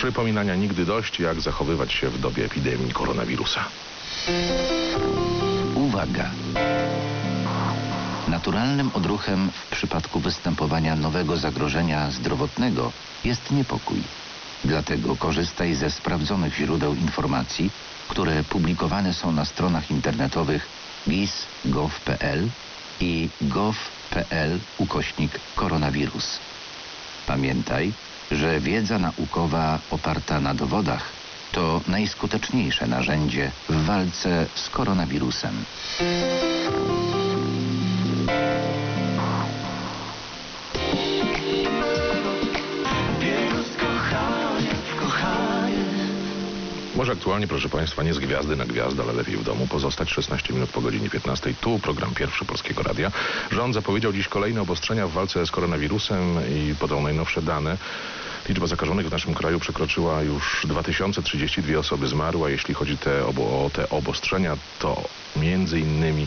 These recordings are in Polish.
Przypominania nigdy dość, jak zachowywać się w dobie epidemii koronawirusa. Uwaga! Naturalnym odruchem w przypadku występowania nowego zagrożenia zdrowotnego jest niepokój. Dlatego korzystaj ze sprawdzonych źródeł informacji, które publikowane są na stronach internetowych gis.gov.pl i gov.pl ukośnik koronawirus. Pamiętaj, że wiedza naukowa oparta na dowodach to najskuteczniejsze narzędzie w walce z koronawirusem. Aktualnie, proszę Państwa, nie z gwiazdy na gwiazdę, ale lepiej w domu pozostać 16 minut po godzinie 15. Tu program pierwszy Polskiego Radia. Rząd zapowiedział dziś kolejne obostrzenia w walce z koronawirusem i podał najnowsze dane. Liczba zakażonych w naszym kraju przekroczyła już 2032 osoby zmarły, a jeśli chodzi te obo, o te obostrzenia, to między innymi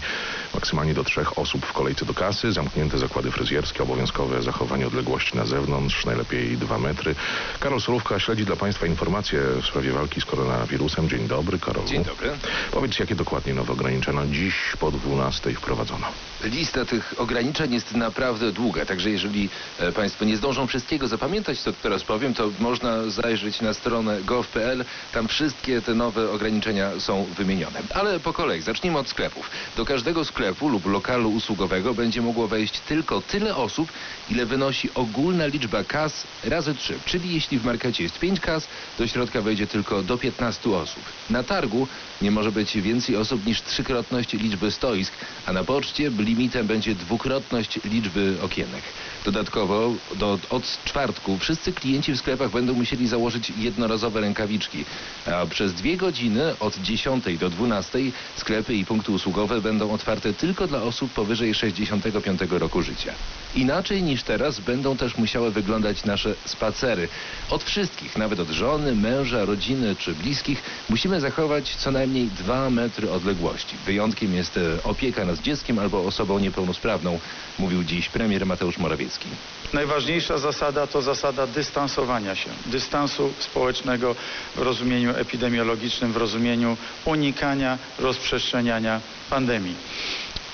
maksymalnie do trzech osób w kolejce do kasy, zamknięte zakłady fryzjerskie, obowiązkowe zachowanie odległości na zewnątrz, najlepiej dwa metry. Karol Solówka śledzi dla Państwa informacje w sprawie walki z koronawirusem. Dzień dobry, Karol. Dzień dobry. Powiedz, jakie dokładnie nowe ograniczenia dziś po 12 wprowadzono. Lista tych ograniczeń jest naprawdę długa, także jeżeli e, Państwo nie zdążą wszystkiego zapamiętać, to teraz powiem, to można zajrzeć na stronę gov.pl. Tam wszystkie te nowe ograniczenia są wymienione. Ale po kolei, zacznijmy od sklepów. Do każdego sklepu lub lokalu usługowego będzie mogło wejść tylko tyle osób, ile wynosi ogólna liczba kas razy 3. Czyli jeśli w markecie jest 5 kas, do środka wejdzie tylko do 15 osób. Na targu nie może być więcej osób niż trzykrotność liczby stoisk, a na poczcie limitem będzie dwukrotność liczby okienek. Dodatkowo do, od czwartku wszyscy klienci w sklepach będą musieli założyć jednorazowe rękawiczki, a przez dwie godziny od 10 do 12 sklepy i punkty usługowe będą otwarte tylko dla osób powyżej 65 roku życia. Inaczej niż teraz będą też musiały wyglądać nasze spacery. Od wszystkich, nawet od żony, męża, rodziny czy bliskich, musimy zachować co najmniej 2 metry odległości. Wyjątkiem jest e, opieka nad dzieckiem albo osobą niepełnosprawną, mówił dziś premier Mateusz Morawiecki. Najważniejsza zasada to zasada dystansowania się, dystansu społecznego w rozumieniu epidemiologicznym, w rozumieniu unikania rozprzestrzeniania pandemii.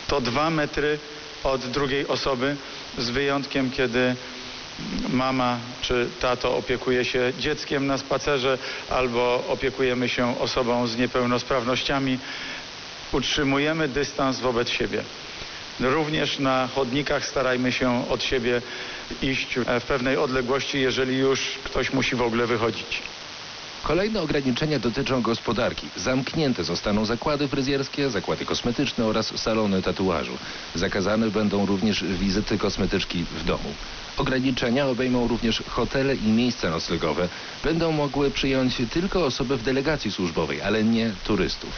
To dwa metry od drugiej osoby, z wyjątkiem, kiedy mama czy tato opiekuje się dzieckiem na spacerze albo opiekujemy się osobą z niepełnosprawnościami. Utrzymujemy dystans wobec siebie. Również na chodnikach starajmy się od siebie iść w pewnej odległości, jeżeli już ktoś musi w ogóle wychodzić. Kolejne ograniczenia dotyczą gospodarki. Zamknięte zostaną zakłady fryzjerskie, zakłady kosmetyczne oraz salony tatuażu. Zakazane będą również wizyty kosmetyczki w domu. Ograniczenia obejmą również hotele i miejsca noclegowe. Będą mogły przyjąć tylko osoby w delegacji służbowej, ale nie turystów.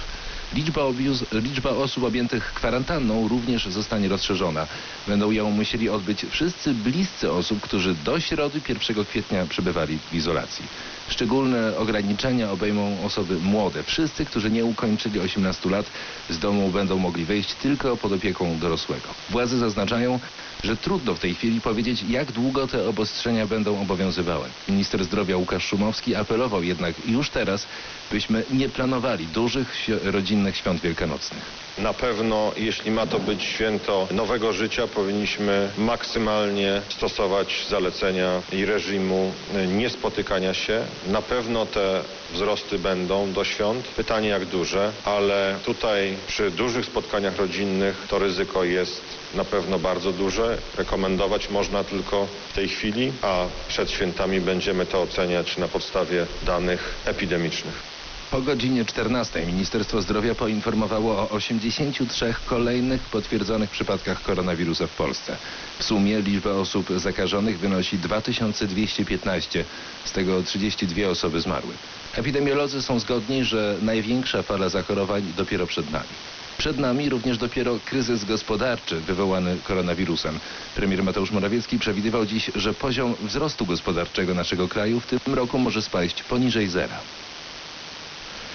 Liczba, obiuz, liczba osób objętych kwarantanną również zostanie rozszerzona. Będą ją musieli odbyć wszyscy bliscy osób, którzy do środy 1 kwietnia przebywali w izolacji. Szczególne ograniczenia obejmą osoby młode. Wszyscy, którzy nie ukończyli 18 lat z domu będą mogli wyjść tylko pod opieką dorosłego. Władze zaznaczają, że trudno w tej chwili powiedzieć, jak długo te obostrzenia będą obowiązywały. Minister zdrowia Łukasz Szumowski apelował jednak już teraz, byśmy nie planowali dużych si- rodzinnych świąt wielkanocnych. Na pewno, jeśli ma to być święto nowego życia, powinniśmy maksymalnie stosować zalecenia i reżimu y, niespotykania się. Na pewno te wzrosty będą do świąt. Pytanie jak duże, ale tutaj przy dużych spotkaniach rodzinnych to ryzyko jest na pewno bardzo duże. Rekomendować można tylko w tej chwili, a przed świętami będziemy to oceniać na podstawie danych epidemicznych. Po godzinie 14 Ministerstwo Zdrowia poinformowało o 83 kolejnych potwierdzonych przypadkach koronawirusa w Polsce. W sumie liczba osób zakażonych wynosi 2215, z tego 32 osoby zmarły. Epidemiolodzy są zgodni, że największa fala zachorowań dopiero przed nami. Przed nami również dopiero kryzys gospodarczy wywołany koronawirusem. Premier Mateusz Morawiecki przewidywał dziś, że poziom wzrostu gospodarczego naszego kraju w tym roku może spaść poniżej zera.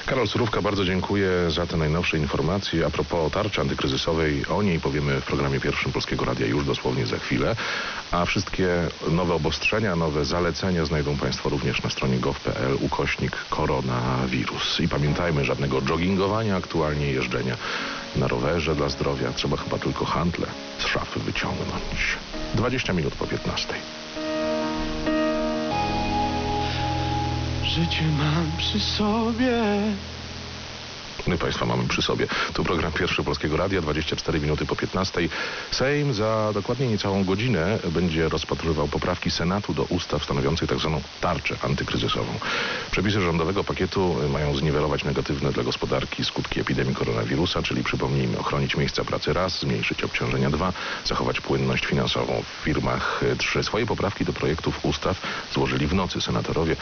Karol Surówka, bardzo dziękuję za te najnowsze informacje. A propos tarczy antykryzysowej, o niej powiemy w programie pierwszym Polskiego Radia już dosłownie za chwilę. A wszystkie nowe obostrzenia, nowe zalecenia znajdą Państwo również na stronie gov.pl ukośnik koronawirus. I pamiętajmy, żadnego joggingowania, aktualnie jeżdżenia na rowerze dla zdrowia. Trzeba chyba tylko handle z szafy wyciągnąć. 20 minut po 15. Życie mam przy sobie. Państwa mamy przy sobie. Tu program Pierwszy Polskiego Radia, 24 minuty po 15. Sejm za dokładnie niecałą godzinę będzie rozpatrywał poprawki Senatu do ustaw stanowiących tzw. tarczę antykryzysową. Przepisy rządowego pakietu mają zniwelować negatywne dla gospodarki skutki epidemii koronawirusa, czyli przypomnijmy, ochronić miejsca pracy raz, zmniejszyć obciążenia dwa, zachować płynność finansową w firmach y, trzy. Swoje poprawki do projektów ustaw złożyli w nocy senatorowie,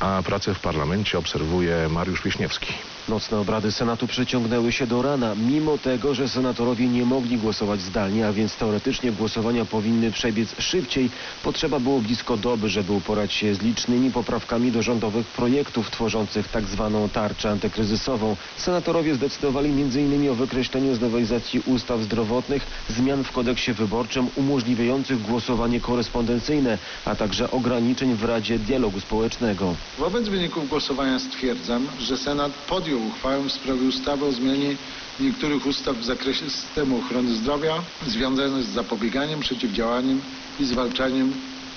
a pracę w parlamencie obserwuje Mariusz Wiśniewski. Nocne obrady Senatu przeciągnęły się do rana, mimo tego, że senatorowie nie mogli głosować zdalnie, a więc teoretycznie głosowania powinny przebiec szybciej. Potrzeba było blisko doby, żeby uporać się z licznymi poprawkami do rządowych projektów tworzących tak zwaną tarczę antykryzysową. Senatorowie zdecydowali m.in. o wykreśleniu z nowelizacji ustaw zdrowotnych zmian w kodeksie wyborczym umożliwiających głosowanie korespondencyjne, a także ograniczeń w Radzie Dialogu Społecznego. Wobec wyników głosowania stwierdzam, że Senat podjął uchwałę w sprawie ustawy o zmianie niektórych ustaw w zakresie systemu ochrony zdrowia związanych z zapobieganiem, przeciwdziałaniem i zwalczaniem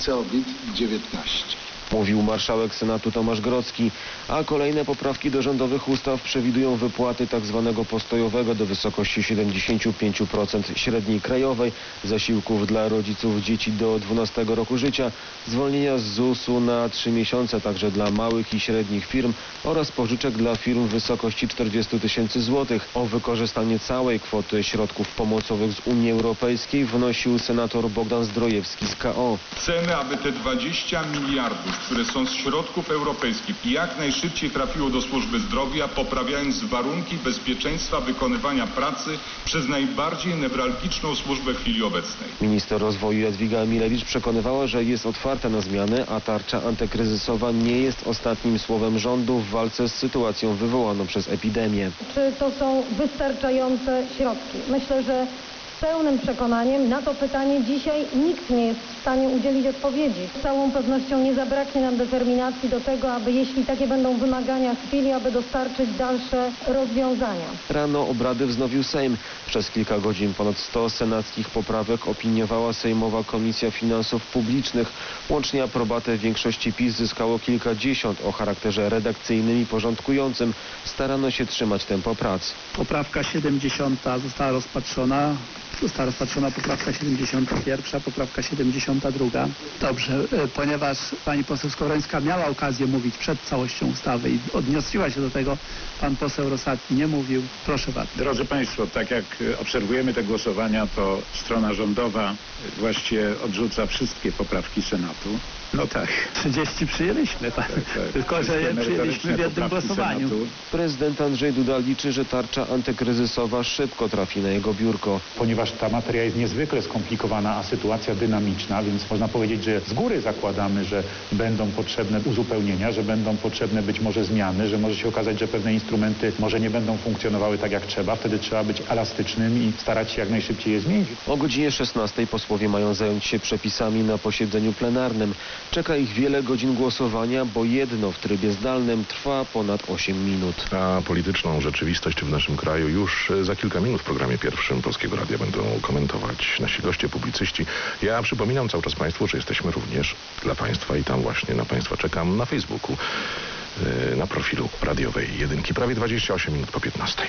COVID-19. Mówił marszałek Senatu Tomasz Grodzki, a kolejne poprawki do rządowych ustaw przewidują wypłaty tzw. postojowego do wysokości 75% średniej krajowej, zasiłków dla rodziców dzieci do 12 roku życia, zwolnienia z ZUS-u na 3 miesiące także dla małych i średnich firm oraz pożyczek dla firm w wysokości 40 tysięcy złotych. O wykorzystanie całej kwoty środków pomocowych z Unii Europejskiej wnosił senator Bogdan Zdrojewski z KO. Chcemy, aby te 20 miliardów, które są z środków europejskich, jak najszybciej trafiło do służby zdrowia, poprawiając warunki bezpieczeństwa wykonywania pracy przez najbardziej newralgiczną służbę w chwili obecnej. Minister rozwoju Jadwiga Emilewicz przekonywała, że jest otwarta na zmiany, a tarcza antykryzysowa nie jest ostatnim słowem rządu w walce z sytuacją wywołaną przez epidemię. Czy to są wystarczające środki? Myślę, że pełnym przekonaniem na to pytanie dzisiaj nikt nie jest w stanie udzielić odpowiedzi. Z całą pewnością nie zabraknie nam determinacji do tego, aby jeśli takie będą wymagania chwili, aby dostarczyć dalsze rozwiązania. Rano obrady wznowił Sejm. Przez kilka godzin ponad 100 senackich poprawek opiniowała Sejmowa Komisja Finansów Publicznych. Łącznie aprobatę większości PiS zyskało kilkadziesiąt o charakterze redakcyjnym i porządkującym. Starano się trzymać tempo prac. Poprawka 70 została rozpatrzona. Została rozpatrzona poprawka 71, poprawka 72. Dobrze, e, ponieważ pani poseł Skowrońska miała okazję mówić przed całością ustawy i odniosła się do tego, pan poseł Rosati nie mówił. Proszę bardzo. Drodzy Państwo, tak jak e, obserwujemy te głosowania, to strona rządowa e, właściwie odrzuca wszystkie poprawki Senatu. No tak. 30 przyjęliśmy, tak. tak. tylko że je przyjęliśmy w jednym głosowaniu. Senatu. Prezydent Andrzej Duda liczy, że tarcza antykryzysowa szybko trafi na jego biurko. ponieważ ta materia jest niezwykle skomplikowana, a sytuacja dynamiczna, więc można powiedzieć, że z góry zakładamy, że będą potrzebne uzupełnienia, że będą potrzebne być może zmiany, że może się okazać, że pewne instrumenty może nie będą funkcjonowały tak jak trzeba. Wtedy trzeba być elastycznym i starać się jak najszybciej je zmienić. O godzinie 16 posłowie mają zająć się przepisami na posiedzeniu plenarnym. Czeka ich wiele godzin głosowania, bo jedno w trybie zdalnym trwa ponad 8 minut. A polityczną rzeczywistość w naszym kraju już za kilka minut w programie pierwszym Polskiego Radia będą komentować nasi goście, publicyści. Ja przypominam cały czas Państwu, że jesteśmy również dla Państwa i tam właśnie na Państwa czekam na Facebooku, e, na profilu radiowej jedynki. Prawie 28 minut po 15.